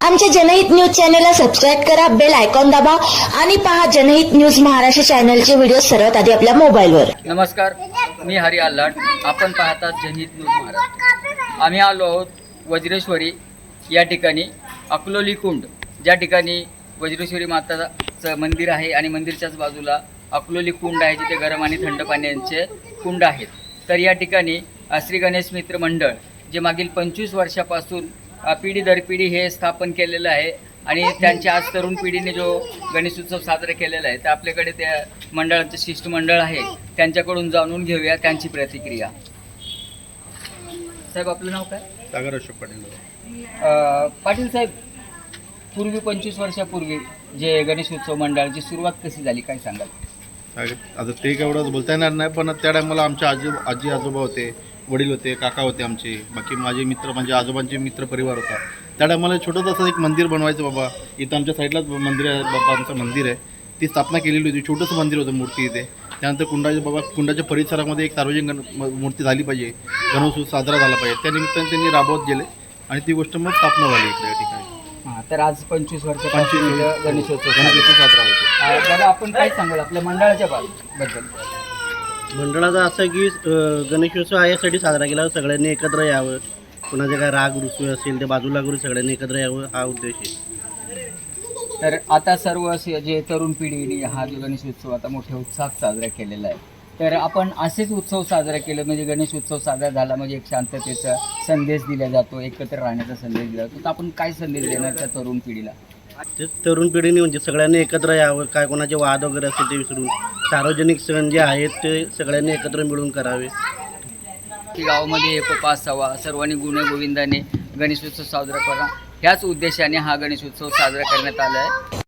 आमच्या जनहित न्यूज चॅनलला सबस्क्राईब करा बेल आयकॉन दाबा आणि पहा जनहित न्यूज महाराष्ट्र चॅनलचे व्हिडिओ सर्वात आधी आपल्या मोबाईलवर. नमस्कार मी हरी आल्हाट आपण पाहतात जनहित न्यूज महाराष्ट्र. आम्ही आलो आहोत वज्रेश्वरी या ठिकाणी अकलोली कुंड. ज्या ठिकाणी वज्रेश्वरी माताचं मंदिर आहे आणि मंदिरच्याच बाजूला अकलोली कुंड आहे जिथे गरम आणि थंड पाण्यांचे कुंड आहेत. तर या ठिकाणी श्री गणेश मित्र मंडळ जे मागील पंचवीस वर्षापासून पिढी दर पिढी हे स्थापन केलेलं आहे. आणि त्यांच्या आज तरुण पिढीने जो गणेश उत्सव साजरा केलेला आहे तर आपल्याकडे त्या मंडळाचं शिष्टमंडळ आहे त्यांच्याकडून जाणून घेऊया त्यांची प्रतिक्रिया. साहेब आपलं नाव काय? सागर अशोक पाटील. अ, पाटील साहेब पूर्वी पंचवीस वर्षापूर्वी जे गणेश उत्सव मंडळाची सुरुवात कशी झाली? काय सांगाल? आता ते काय एवढं बोलता येणार नाही पण त्या टायमाला आमचे आजी आजी आजोबा होते. वडील होते काका होते आमचे बाकी माझे मित्र म्हणजे आजोबांचे मित्र परिवार होता. त्या टायमाला छोटंसं असं एक मंदिर बनवायचं बाबा इथं आमच्या साईडलाच मंदिर आहे बाबांचं मंदिर आहे. ती स्थापना केलेली होती छोटंसं मंदिर होतं मूर्ती इथे. त्यानंतर कुंडाच्या बाबा कुंडाच्या परिसरामध्ये एक सार्वजनिक गण मूर्ती झाली पाहिजे गणोत्सव साजरा झाला पाहिजे. त्या निमित्ताने त्यांनी राबवत गेले आणि ती गोष्ट मग स्थापना झाली इकडे या ठिकाणी. हां तर आज पंचवीस वर्षापासून पंचवीस गणेशोत्सव साजरा गणेशोत्सव साजरा होतो. आपण काय सांगाल आपल्या मंडळाच्या बद्दल. मंडळाचं असं की गणेशोत्सव यासाठी साजरा केला सगळ्यांनी एकत्र यावं. कुणाचे काय राग रुसवे असेल ते बाजूला करून सगळ्यांनी एकत्र यावं हा उद्देश आहे. तर आता सर्व असे जे तरुण पिढीने हा जो गणेश उत्सव आता मोठ्या उत्साहात साजरा केलेला आहे. तर आपण असेच उत्सव साजरा केले म्हणजे गणेश उत्सव साजरा झाला म्हणजे एक शांततेचा संदेश दिला जातो एकत्र राहण्याचा संदेश दिला जातो. तर आपण काय संदेश देणार त्या तरुण पिढीला? ते तरुण पिढीने म्हणजे सगळ्यांनी एकत्र यावं काय कोणाचे वाद वगैरे असतील ते विसरून. सार्वजनिक सण जे आहेत ते सगळ्यांनी एकत्र मिळून करावे. की गावामध्ये एकोपा असावा सर्वांनी गुणगोविंदाने गणेशोत्सव साजरा करा. ह्याच उद्देशाने हा गणेशोत्सव साजरा करण्यात आला आहे.